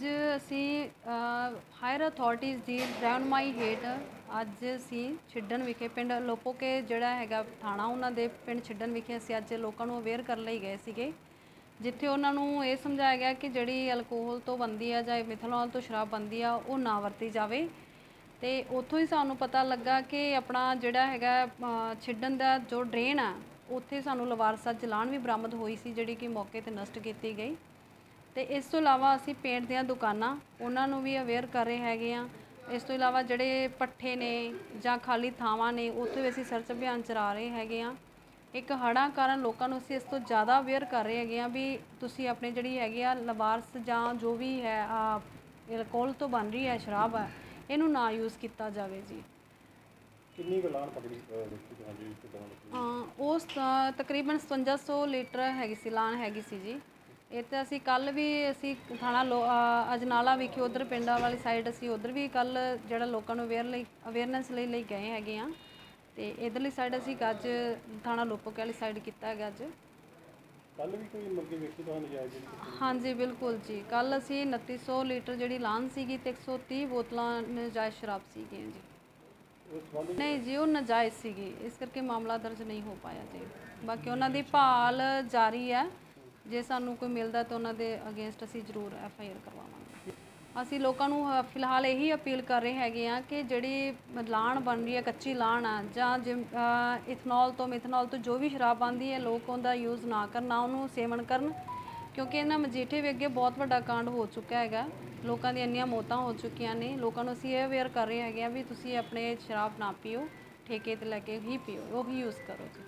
ਅੱਜ ਅਸੀਂ higher authorities ਦੀ ਰਹਿਨਮਾਈ ਹੇਠ ਅੱਜ ਅਸੀਂ ਛਿੱਡਣ ਵਿਖੇ ਪਿੰਡ ਲੋਪੋਕੇ ਜਿਹੜਾ ਹੈਗਾ ਥਾਣਾ ਉਹਨਾਂ ਦੇ ਪਿੰਡ ਛਿੱਡਣ ਵਿਖੇ ਅਸੀਂ ਅੱਜ ਲੋਕਾਂ ਨੂੰ ਅਵੇਅਰ ਕਰਨ ਲਈ ਗਏ ਸੀਗੇ। ਜਿੱਥੇ ਉਹਨਾਂ ਨੂੰ ਇਹ ਸਮਝਾਇਆ ਗਿਆ ਕਿ ਜਿਹੜੀ ਅਲਕੋਹਲ ਤੋਂ ਬੰਦੀ ਆ ਜਾਂ ਮਿਥਨੋਲ ਤੋਂ ਸ਼ਰਾਬ ਬੰਦੀ ਆ ਉਹ ਨਾ ਵਰਤੀ ਜਾਵੇ। ਤੇ ਉੱਥੋਂ ਹੀ ਸਾਨੂੰ ਪਤਾ ਲੱਗਾ ਕਿ ਆਪਣਾ ਜਿਹੜਾ ਹੈਗਾ ਅ, ਛਿੱਡਣ ਦਾ ਜੋ ਡਰੇਨ ਆ ਉੱਥੇ ਸਾਨੂੰ ਲਵਾਰਸਾ ਚਲਾਨ ਵੀ ਬਰਾਮਦ ਹੋਈ ਸੀ ਜਿਹੜੀ ਕਿ ਮੌਕੇ ਤੇ ਨਸ਼ਟ ਕੀਤੀ ਗਈ। ਤੇ ਇਸ ਤੋਂ ਇਲਾਵਾ ਅਸੀਂ ਪੇਂਟ ਦੀਆਂ ਦੁਕਾਨਾਂ ਉਹਨਾਂ ਨੂੰ ਵੀ ਅਵੇਅਰ ਕਰ ਰਹੇ ਹੈਗੇ ਆ ਇਸ ਤੋਂ ਇਲਾਵਾ ਜਿਹੜੇ ਪੱਠੇ ਨੇ ਜਾਂ ਖਾਲੀ ਥਾਵਾਂ ਨੇ ਉੱਥੇ ਵੀ ਅਸੀਂ ਸਰਚ ਅਭਿਆਨ ਚਲਾ ਰਹੇ ਹੈਗੇ ਆ ਇੱਕ ਹੜ੍ਹਾਂ ਕਾਰਨ ਲੋਕਾਂ ਨੂੰ ਅਸੀਂ ਇਸ ਤੋਂ ਜ਼ਿਆਦਾ ਅਵੇਅਰ ਕਰ ਰਹੇ ਹੈਗੇ ਆ ਵੀ ਤੁਸੀਂ ਆਪਣੇ ਜਿਹੜੀ ਹੈਗੀ ਆ ਲਵਾਰਸ ਜਾਂ ਜੋ ਵੀ ਹੈ ਆ ਅਲਕੋਹਲ ਤੋਂ ਬਣ ਰਹੀ ਹੈ ਸ਼ਰਾਬ ਹੈ ਇਹਨੂੰ ਨਾ ਯੂਜ਼ ਕੀਤਾ ਜਾਵੇ ਜੀ। ਕਿੰਨੀ ਗਲਾਨ ਪਕੜੀ ਕਿਦਾਂ ਲੱਗੀ ਅਹ ਉਸ ਤਕਰੀਬਨ 5700 ਲੀਟਰ ਹੈਗੀ ਸੀ ਲਾਨ ਹੈਗੀ ਸੀ ਜੀ। ਇਹ ਤੇ ਅਸੀਂ ਕੱਲ ਵੀ ਅਸੀਂ ਥਾਣਾ ਲੋ- ਅਜਨਾਲਾ ਵਿਖੇ ਉਧਰ ਪਿੰਡਾਂ ਵਾਲੀ ਸਾਈਡ ਅਸੀਂ ਉਧਰ ਵੀ ਕੱਲ ਜਿਹੜਾ ਲੋਕਾਂ ਨੂੰ ਅਵੇਅਰ ਲਈ ਅਵੇਅਰਨੈਸ ਲਈ ਲਈ ਗਏ ਹੈਗੇ ਆ ਤੇ ਇਧਰਲੀ ਸਾਈਡ ਅਸੀਂ ਅੱਜ ਥਾਣਾ ਲੋਪੋਕੇ ਵਾਲੀ ਸਾਈਡ ਕੀਤਾ ਹੈਗਾ ਅੱਜ। ਕੱਲ ਵੀ ਕੋਈ ਮੁਰਗੇ ਵੇਖੀ ਤੁਹਾਨੂੰ ਨਜਾਇਜ਼ ਜਿਹੜੀ ਕੀਤੀ? ਹਾਂਜੀ ਬਿਲਕੁਲ ਜੀ। ਕੱਲ ਅਸੀਂ 2900 ਲੀਟਰ ਜਿਹੜੀ ਲਾਨ ਸੀਗੀ ਤੇ 130 ਬੋਤਲਾਂ ਨਜਾਇਜ਼ ਸ਼ਰਾਬ ਸੀਗੀਆਂ ਜੀ। ਉਸ ਸੰਬੰਧ ਨਹੀਂ ਜੀ ਉਹ ਨਾਜਾਇਜ਼ ਸੀਗੀ। ਇਸ ਕਰਕੇ ਮਾਮਲਾ ਦਰਜ ਨਹੀਂ ਹੋ ਪਾਇਆ ਜੀ। ਬਾਕੀ ਉਹਨਾਂ ਦੀ ਭਾਲ ਜਾਰੀ ਹੈ। ਜੇ ਸਾਨੂੰ ਕੋਈ ਮਿਲਦਾ ਤਾਂ ਉਹਨਾਂ ਦੇ ਅਗੇਂਸਟ ਅਸੀਂ ਜ਼ਰੂਰ ਐਫ ਆਈ ਆਰ ਕਰਵਾਵਾਂਗੇ। ਅਸੀਂ ਲੋਕਾਂ ਨੂੰ ਅ, ਫਿਲਹਾਲ ਇਹੀ ਅਪੀਲ ਕਰ ਰਹੇ ਹੈਗੇ ਆ ਕਿ ਜਿਹੜੀ ਲਾਣ ਬਣ ਰਹੀ ਹੈ ਕੱਚੀ ਲਾਣ ਆ ਜਾਂ ਜਿਮ- ਅ, ਇਥਨੋਲ ਤੋਂ ਮਿਥਨੋਲ ਤੋਂ ਜੋ ਵੀ ਸ਼ਰਾਬ ਬਣਦੀ ਹੈ ਲੋਕ ਉਹਦਾ ਯੂਜ਼ ਨਾ ਕਰਨ ਨਾ ਉਹਨੂੰ ਸੇਵਨ ਕਰਨ ਕਿਉਂਕਿ ਇਹਨਾਂ ਮਜੀਠੇ ਵੀ ਅੱਗੇ ਬਹੁਤ ਵੱਡਾ ਕਾਂਡ ਹੋ ਚੁੱਕਾ ਹੈਗਾ। ਲੋਕਾਂ ਦੀਆਂ ਇੰਨੀਆਂ ਮੌਤਾਂ ਹੋ ਚੁੱਕੀਆਂ ਨੇ ਲੋਕਾਂ ਨੂੰ ਅਸੀਂ ਇਹ ਅਵੇਅਰ ਕਰ ਰਹੇ ਹੈਗੇ ਆ ਵੀ ਤੁਸੀਂ ਆਪਣੇ ਸ਼ਰਾਬ ਨਾ ਪੀਓ ਠੇਕੇ ਤੇ ਲੈ ਕੇ ਹੀ ਪੀਓ ਉਹੀ ਯੂਜ਼ ਕਰੋ ਜੀ।